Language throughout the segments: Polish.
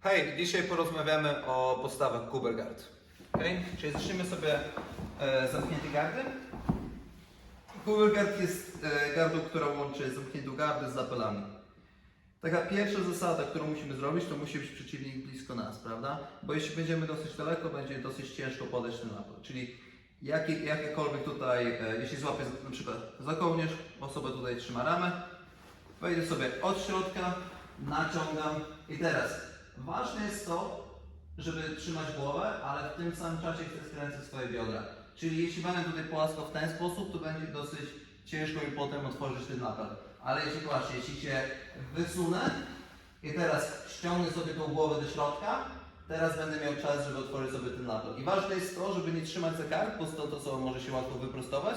Hej, dzisiaj porozmawiamy o podstawach Kuber Guard. Okay? Czyli zaczniemy sobie e, zamknięte gardy. Kuber Guard jest e, gardą, która łączy zamkniętą gardę z zapelami. Taka pierwsza zasada, którą musimy zrobić, to musi być przeciwnik blisko nas, prawda? Bo jeśli będziemy dosyć daleko, będzie dosyć ciężko podejść ten napad. Czyli jaki, jakiekolwiek tutaj, e, jeśli złapię na przykład za kołnierz, osoba tutaj trzyma ramę, wejdę sobie od środka, naciągam i teraz ważne jest to, żeby trzymać głowę, ale w tym samym czasie chcę skręcać swoje biodra. Czyli jeśli będę tutaj płasko w ten sposób, to będzie dosyć ciężko mi potem otworzyć ten napad. Ale jeśli właśnie, jeśli się wysunę i teraz ściągnę sobie tą głowę do środka, teraz będę miał czas, żeby otworzyć sobie ten napad. I ważne jest to, żeby nie trzymać za kark, bo stąd osoba może się łatwo wyprostować.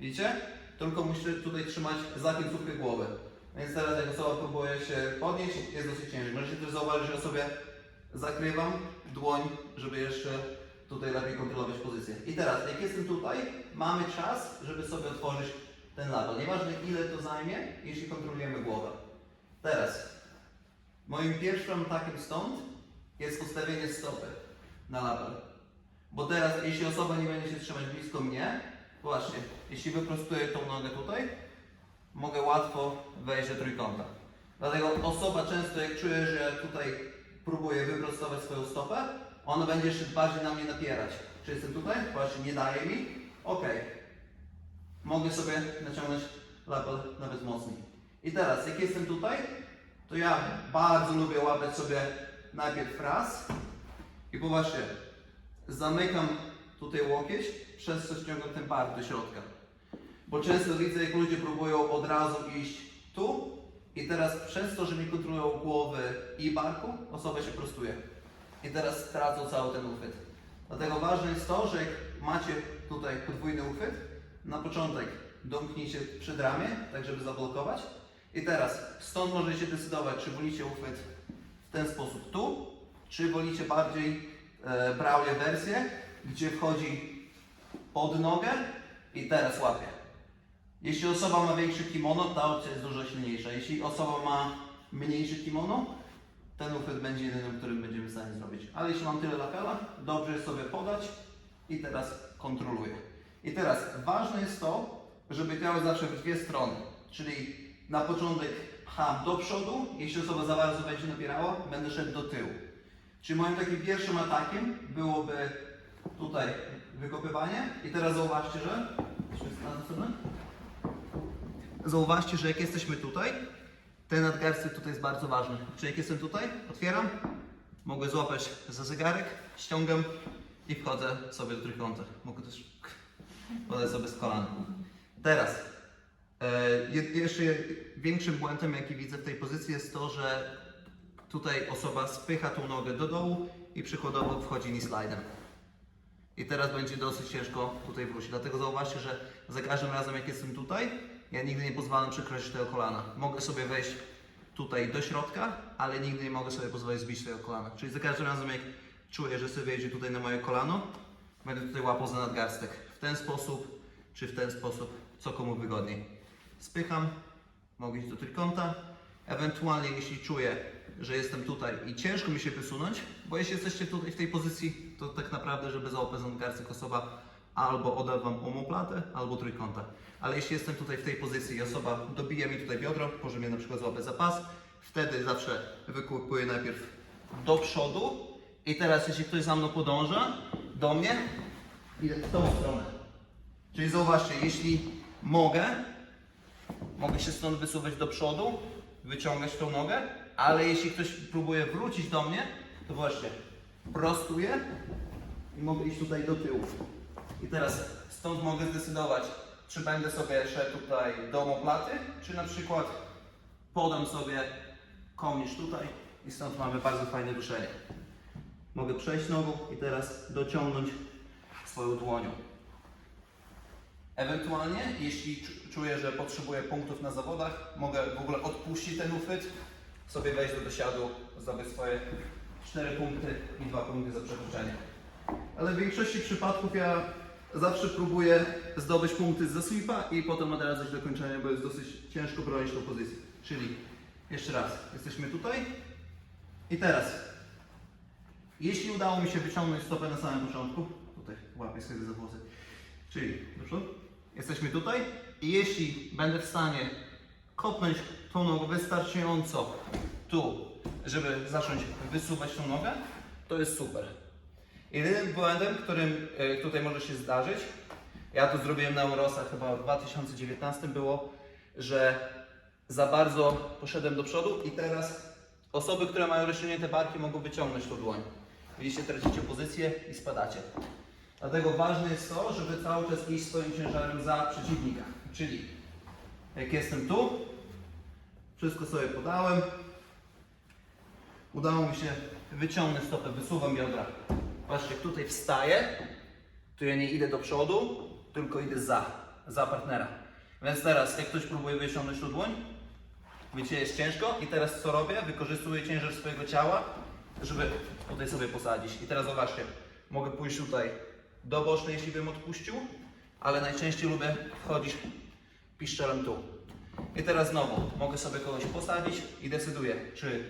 Widzicie? Tylko muszę tutaj trzymać za końcówkę głowy. Więc teraz jak osoba próbuje się podnieść, jest dosyć ciężko. Możecie też zauważyć, że sobie zakrywam dłoń, żeby jeszcze tutaj lepiej kontrolować pozycję. I teraz, jak jestem tutaj, mamy czas, żeby sobie otworzyć ten lapel. Nieważne ile to zajmie, jeśli kontrolujemy głowę. Teraz, moim pierwszym atakiem stąd jest ustawienie stopy na lapel. Bo teraz, jeśli osoba nie będzie się trzymać blisko mnie, właśnie, jeśli wyprostuję tą nogę tutaj, mogę łatwo wejść do trójkąta. Dlatego osoba często jak czuje, że tutaj próbuje wyprostować swoją stopę, ona będzie jeszcze bardziej na mnie napierać. Czy jestem tutaj? Właśnie nie daje mi. Ok. Mogę sobie naciągnąć lapel nawet mocniej. I teraz, jak jestem tutaj, to ja bardzo lubię łapać sobie najpierw raz i popatrzcie, zamykam tutaj łokieć, przez co ściągam ten bar do środka. Bo często widzę, jak ludzie próbują od razu iść tu i teraz przez to, że nie kontrolują głowy i barku, osoba się prostuje. I teraz stracą cały ten uchwyt. Dlatego ważne jest to, że jak macie tutaj podwójny uchwyt, na początek domknijcie przed ramię, tak żeby zablokować. I teraz stąd możecie decydować, czy wolicie uchwyt w ten sposób tu, czy wolicie bardziej e, wersję, gdzie wchodzi pod nogę i teraz łapie. Jeśli osoba ma większe kimono, ta opcja jest dużo silniejsza. Jeśli osoba ma mniejsze kimono, ten uchwyt będzie jedynym, którym będziemy w stanie zrobić. Ale jeśli mam tyle lapela, dobrze jest sobie podać i teraz kontroluję. I teraz ważne jest to, żeby działać zawsze w dwie strony. Czyli na początek pcham do przodu, jeśli osoba za bardzo będzie napierała, będę szedł do tyłu. Czyli moim takim pierwszym atakiem byłoby tutaj wykopywanie i teraz zauważcie, że... Na stronę? Zauważcie, że jak jesteśmy tutaj, ten nadgarstek tutaj jest bardzo ważny. Czyli jak jestem tutaj, otwieram, mogę złapać za zegarek, ściągam i wchodzę sobie do trójkąta. Mogę też podać sobie z kolana. Teraz, e, je- jeszcze większym błędem, jaki widzę w tej pozycji jest to, że tutaj osoba spycha tą nogę do dołu i przykładowo wchodzi knee slidem. I teraz będzie dosyć ciężko tutaj wrócić. Dlatego zauważcie, że za każdym razem jak jestem tutaj, ja nigdy nie pozwalam przekroczyć tego kolana. Mogę sobie wejść tutaj do środka, ale nigdy nie mogę sobie pozwolić zbić tego kolana. Czyli za każdym razem jak czuję, że sobie wejdzie tutaj na moje kolano, będę tutaj łapał za nadgarstek. W ten sposób, czy w ten sposób, co komu wygodniej. Spycham, mogę iść do trójkąta. Ewentualnie jeśli czuję, że jestem tutaj i ciężko mi się wysunąć, bo jeśli jesteście tutaj w tej pozycji, to tak naprawdę, żeby załapać za nadgarstek osoba albo oda Wam omoplatę, albo trójkąta. Ale jeśli jestem tutaj w tej pozycji i osoba dobija mi tutaj biodro, może mnie na przykład złapać za pas, wtedy zawsze wykupuję najpierw do przodu i teraz jeśli ktoś za mną podąża do mnie, idę w tą stronę. Czyli zauważcie, jeśli mogę, mogę się stąd wysuwać do przodu, wyciągać tą nogę, ale jeśli ktoś próbuje wrócić do mnie, to właśnie prostuję i mogę iść tutaj do tyłu. I teraz stąd mogę zdecydować, czy będę sobie szedł tutaj do omoplaty, czy na przykład podam sobie kołnierz tutaj i stąd mamy bardzo fajne ruszenie. Mogę przejść nogą i teraz dociągnąć swoją dłonią. Ewentualnie, jeśli czu- czuję, że potrzebuję punktów na zawodach, mogę w ogóle odpuścić ten uchwyt, sobie wejść do dosiadu, zdobyć swoje 4 punkty i 2 punkty za przekroczenie. Ale w większości przypadków ja zawsze próbuję zdobyć punkty ze sweepa i potem odradzać do kończenia, bo jest dosyć ciężko bronić tą pozycję. Czyli jeszcze raz, jesteśmy tutaj i teraz Jeśli udało mi się wyciągnąć stopę na samym początku, tutaj łapię sobie za włosy, czyli do jesteśmy tutaj i jeśli będę w stanie kopnąć tą nogą wystarczająco tu, żeby zacząć wysuwać tą nogę, to jest super. Jedynym błędem, którym e, tutaj może się zdarzyć, ja to zrobiłem na Eurosach chyba w 2019 było, że za bardzo poszedłem do przodu i teraz osoby, które mają rozciągnięte barki mogą wyciągnąć tą dłoń. Widzicie, tracicie pozycję i spadacie. Dlatego ważne jest to, żeby cały czas iść swoim ciężarem za przeciwnika. Czyli jak jestem tu, wszystko sobie podałem, udało mi się wyciągnąć stopę, wysuwam biodra. Patrzcie, tutaj wstaję, to ja nie idę do przodu, tylko idę za, za partnera. Więc teraz, jak ktoś próbuje wyciągnąć tą dłoń, wiecie, jest ciężko i teraz co robię? Wykorzystuję ciężar swojego ciała, żeby tutaj sobie posadzić. I teraz zobaczcie, mogę pójść tutaj do bocznej, jeśli bym odpuścił, ale najczęściej lubię wchodzić piszczelem tu. I teraz znowu mogę sobie kogoś posadzić i decyduję, czy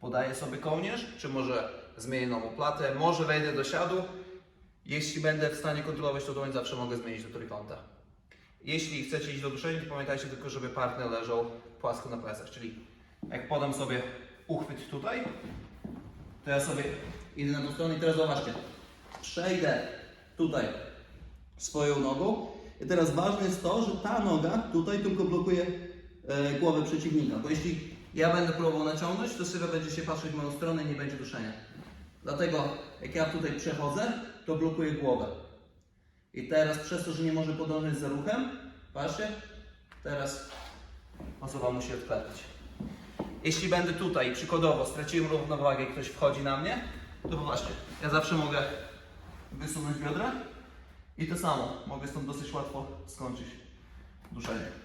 podaję sobie kołnierz, czy może zmienię nową platę, może wejdę do siadu. Jeśli będę w stanie kontrolować to dłoń, zawsze mogę zmienić do trójkąta. Jeśli chcecie iść do duszenia, to pamiętajcie tylko, żeby partner leżał płasko na plecach, czyli jak podam sobie uchwyt tutaj, to ja sobie idę na tą stronę i teraz zobaczcie, przejdę tutaj swoją nogą i teraz ważne jest to, że ta noga tutaj tylko blokuje e, głowę przeciwnika, bo jeśli ja będę próbował naciągnąć, to Sylwia będzie się patrzeć w moją stronę i nie będzie duszenia. Dlatego jak ja tutaj przechodzę, to blokuję głowę. I teraz przez to, że nie może podążać za ruchem, patrzcie, teraz osoba musi odklepać. Jeśli będę tutaj, przykładowo, straciłem równowagę i ktoś wchodzi na mnie, to popatrzcie, ja zawsze mogę wysunąć biodra i to samo, mogę stąd dosyć łatwo skończyć duszenie.